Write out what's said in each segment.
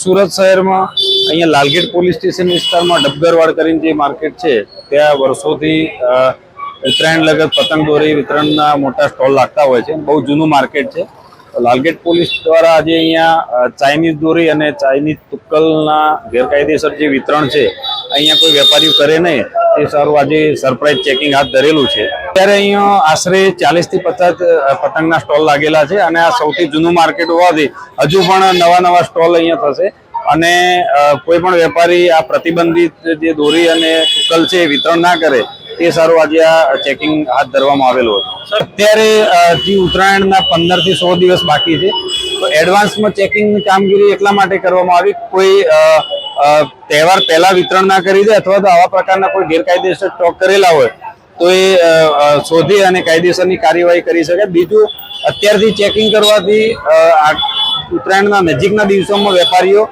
સુરત શહેરમાં અહીંયા Lalgate police station વિસ્તારમાં ડબગરવાડ કરીને જે માર્કેટ છે, ત્યાં વર્ષોથી ઉત્તરાયણ લગત પતંગ દોરી વિતરણના મોટા સ્ટોલ લાગતા હોય છે. બહુ જૂનું માર્કેટ છે. લાલગેટ પોલીસ દ્વારા આજે અહીંયા ચાઇનીઝ દોરી અને ચાઇનીઝ તુક્કલના ગેરકાયદેસર જે વિતરણ છે, અહીંયા કોઈ વેપારીઓ કરે નહીં તે સારું આજે સરપ્રાઇઝ ચેકિંગ હાથ ધરેલું છે. ત્યારે અહીંયા આશરે ચાલીસથી પચાસ પતંગના સ્ટોલ લાગેલા છે અને આ સૌથી જૂનું માર્કેટ હોવાથી હજુ પણ નવા નવા સ્ટોલ અહીંયા થશે અને કોઈ પણ વેપારી આ પ્રતિબંધિત જે દોરી અને તુક્કલ છે વિતરણ ના કરે તે સારું આજે આ ચેકિંગ હાથ ધરવામાં આવેલું હતું. અત્યારે હજી ઉત્તરાયણના પંદરથી સો દિવસ બાકી છે, તો એડવાન્સમાં ચેકિંગની કામગીરી એટલા માટે કરવામાં આવી કોઈ તહેવાર પહેલા વિતરણ ના કરી દે અથવા તો આવા પ્રકારના કોઈ ગેરકાયદેસર સ્ટોક કરેલા હોય, તો એ શોધી અને કાયદેસરની કાર્યવાહી કરી શકે બીજું, અત્યારથી ચેકિંગ કરવાથી ઉત્તરાયણના નજીકના દિવસોમાં વેપારીઓ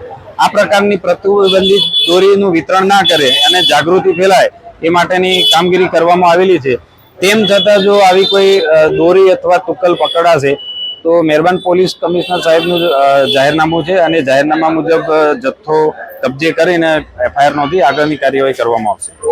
આ પ્રકારની પ્રતિબંધિત દોરીનું વિતરણ ના કરે અને જાગૃતિ ફેલાય એ માટેની કામગીરી કરવામાં આવેલી છે. તેમ છતાં જો આવી કોઈ દોરી અથવા તુક્કલ પકડાશે, તો મહેરબાન પોલીસ કમિશનર સાહેબનું જાહેરનામું છે અને જાહેરનામા મુજબ જથ્થો કબજે કરીને એફઆઈઆર નોંધી આગળની કાર્યવાહી કરવામાં આવશે.